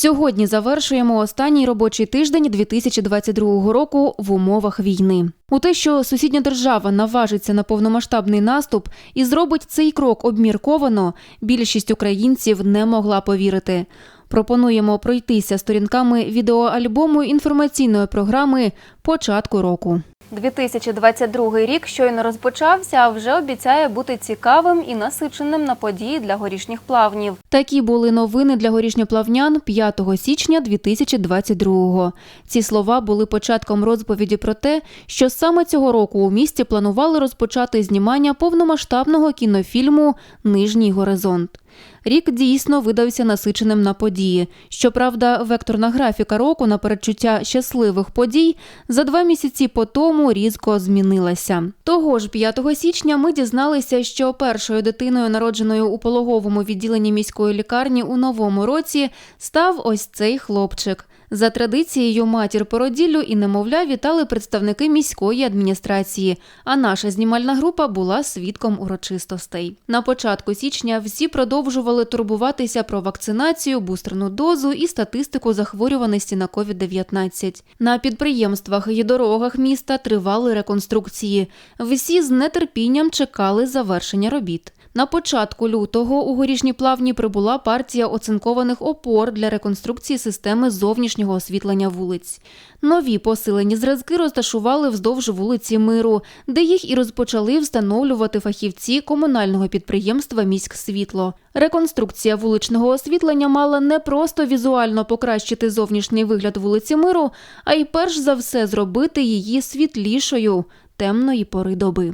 Сьогодні завершуємо останній робочий тиждень 2022 року в умовах війни. У те, що сусідня держава наважиться на повномасштабний наступ і зробить цей крок обмірковано, більшість українців не могла повірити. Пропонуємо пройтися сторінками відеоальбому інформаційної програми початку року. 2022 рік щойно розпочався, а вже обіцяє бути цікавим і насиченим на події для горішніх плавнів. Такі були новини для горішньоплавнян 5 січня 2022-го. Ці слова були початком розповіді про те, що саме цього року у місті планували розпочати знімання повномасштабного кінофільму Нижній горизонт. Рік дійсно видався насиченим на події. Щоправда, векторна графіка року на передчуття щасливих подій за два місяці по тому різко змінилася. Того ж 5 січня ми дізналися, що першою дитиною, народженою у пологовому відділенні міської лікарні у новому році, став ось цей хлопчик. За традицією матір породіллю і немовля вітали представники міської адміністрації. А наша знімальна група була свідком урочистостей. На початку січня всі продовжували турбуватися про вакцинацію, бустерну дозу і статистику захворюваності на COVID-19. На підприємствах і дорогах міста тривали реконструкції. Всі з нетерпінням чекали завершення робіт. На початку лютого у горішні плавні прибула партія оцинкованих опор для реконструкції системи зовнішнього освітлення вулиць. Нові посилені зразки розташували вздовж вулиці Миру, де їх і розпочали встановлювати фахівці комунального підприємства Міськсвітло. Реконструкція вуличного освітлення мала не просто візуально покращити зовнішній вигляд вулиці Миру, а й перш за все зробити її світлішою темної пори доби.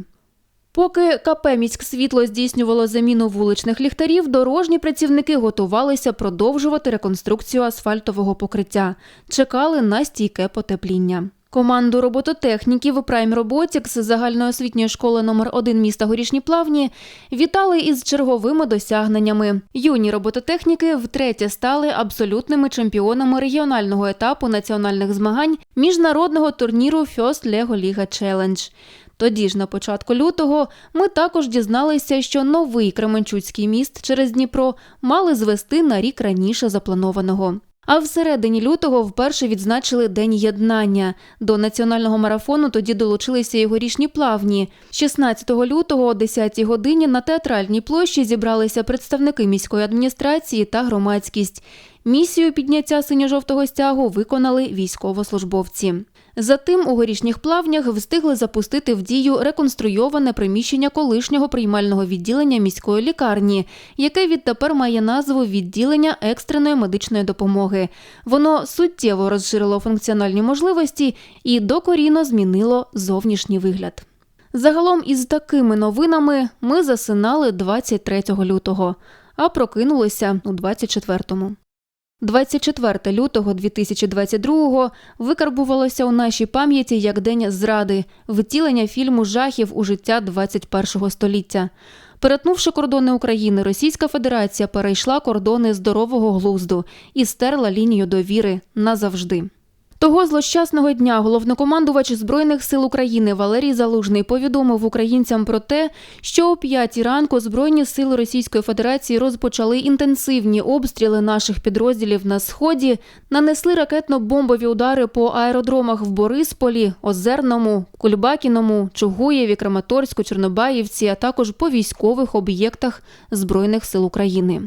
Поки КП «Міськсвітло» здійснювало заміну вуличних ліхтарів, дорожні працівники готувалися продовжувати реконструкцію асфальтового покриття. Чекали на стійке потепління. Команду робототехніків Prime Robotics загальноосвітньої школи номер 1 міста Горішні Плавні вітали із черговими досягненнями. Юні робототехніки втретє стали абсолютними чемпіонами регіонального етапу національних змагань міжнародного турніру First Lego Liga Challenge. Тоді ж, на початку лютого, ми також дізналися, що новий Кременчуцький міст через Дніпро мали звести на рік раніше запланованого. А всередині лютого вперше відзначили День єднання. До національного марафону тоді долучилися і горішні плавні. 16 лютого о 10 годині на театральній площі зібралися представники міської адміністрації та громадськість. Місію підняття синьо-жовтого стягу виконали військовослужбовці. Затим у горішніх плавнях встигли запустити в дію реконструйоване приміщення колишнього приймального відділення міської лікарні, яке відтепер має назву відділення екстреної медичної допомоги. Воно суттєво розширило функціональні можливості і докорінно змінило зовнішній вигляд. Загалом із такими новинами ми засинали 23 лютого, а прокинулися у 24-му. 24 лютого 2022-го викарбувалося у нашій пам'яті як день зради, втілення фільму жахів у життя 21-го століття. Перетнувши кордони України, Російська Федерація перейшла кордони здорового глузду і стерла лінію довіри назавжди. Того злощасного дня головнокомандувач збройних сил України Валерій Залужний повідомив українцям про те, що о п'ятій ранку збройні сили Російської Федерації розпочали інтенсивні обстріли наших підрозділів на сході, нанесли ракетно-бомбові удари по аеродромах в Борисполі, Озерному, Кульбакіному, Чугуєві, Краматорську, Чорнобаївці, а також по військових об'єктах збройних сил України.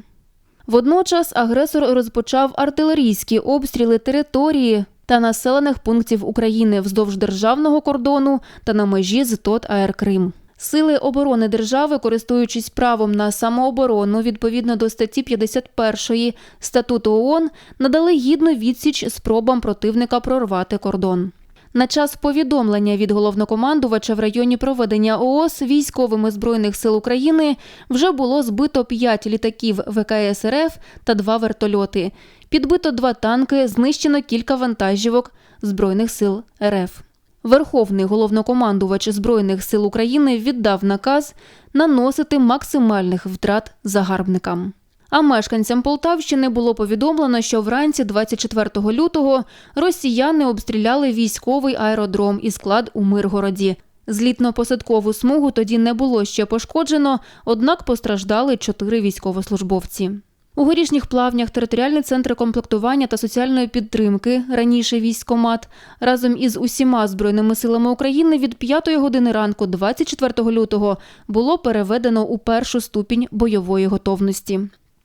Водночас агресор розпочав артилерійські обстріли території та населених пунктів України вздовж державного кордону та на межі з ТОТ АР Крим. Сили оборони держави, користуючись правом на самооборону відповідно до статті 51 статуту ООН, надали гідну відсіч спробам противника прорвати кордон. На час повідомлення від головнокомандувача в районі проведення ООС військовими збройних сил України вже було збито 5 літаків ВКС РФ та 2 вертольоти. Підбито два танки, знищено кілька вантажівок Збройних сил РФ. Верховний головнокомандувач Збройних сил України віддав наказ наносити максимальних втрат загарбникам. А мешканцям Полтавщини було повідомлено, що вранці 24 лютого росіяни обстріляли військовий аеродром і склад у Миргороді. Злітно-посадкову смугу тоді не було ще пошкоджено, однак постраждали чотири військовослужбовці. У горішніх плавнях територіальний центр комплектування та соціальної підтримки, раніше військкомат, разом із усіма збройними силами України від 5 години ранку, 24 лютого, було переведено у першу ступінь бойової готовності.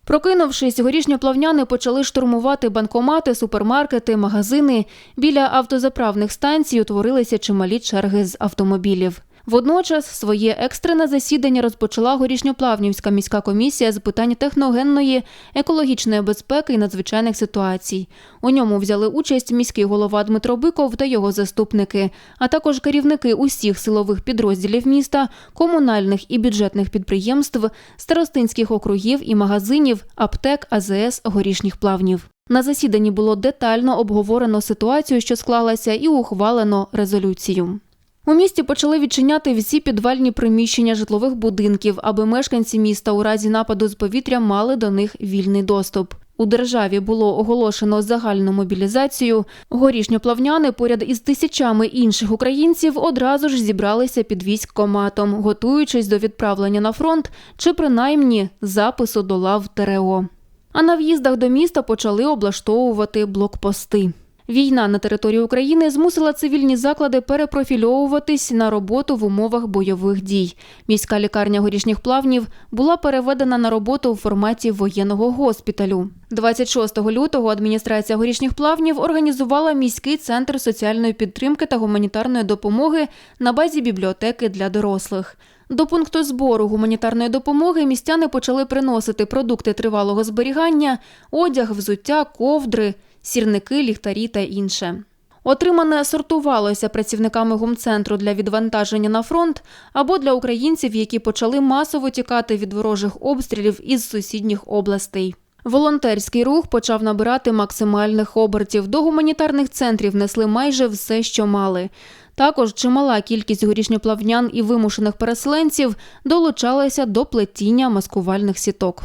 Прокинувшись, горішньоплавняни почали штурмувати банкомати, супермаркети, магазини. Біля автозаправних станцій утворилися чималі черги з автомобілів. Водночас своє екстрене засідання розпочала горішньоплавнівська міська комісія з питань техногенної, екологічної безпеки і надзвичайних ситуацій. У ньому взяли участь міський голова Дмитро Биков та його заступники, а також керівники усіх силових підрозділів міста, комунальних і бюджетних підприємств, старостинських округів і магазинів, аптек, АЗС, горішніх плавнів. На засіданні було детально обговорено ситуацію, що склалася, і ухвалено резолюцію. У місті почали відчиняти всі підвальні приміщення житлових будинків, аби мешканці міста у разі нападу з повітря мали до них вільний доступ. У державі було оголошено загальну мобілізацію. Горішньоплавняни поряд із тисячами інших українців одразу ж зібралися під військкоматом, готуючись до відправлення на фронт чи принаймні запису до лав ТРО. А на в'їздах до міста почали облаштовувати блокпости. Війна на території України змусила цивільні заклади перепрофільовуватись на роботу в умовах бойових дій. Міська лікарня горішніх плавнів була переведена на роботу в форматі воєнного госпіталю. 26 лютого адміністрація горішніх плавнів організувала міський центр соціальної підтримки та гуманітарної допомоги на базі бібліотеки для дорослих. До пункту збору гуманітарної допомоги містяни почали приносити продукти тривалого зберігання, одяг, взуття, ковдри сірники, ліхтарі та інше. Отримане сортувалося працівниками гумцентру для відвантаження на фронт або для українців, які почали масово тікати від ворожих обстрілів із сусідніх областей. Волонтерський рух почав набирати максимальних обертів. До гуманітарних центрів несли майже все, що мали. Також чимала кількість горішньоплавнян і вимушених переселенців долучалася до плетіння маскувальних сіток.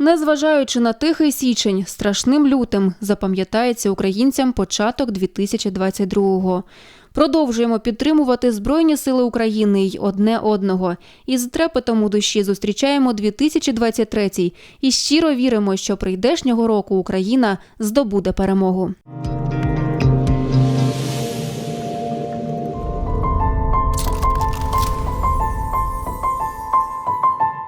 Незважаючи на тихий січень, страшним лютим запам'ятається українцям початок 2022-го. Продовжуємо підтримувати Збройні Сили України й одне одного. І з трепетом у душі зустрічаємо 2023 і щиро віримо, що прийдешнього року Україна здобуде перемогу.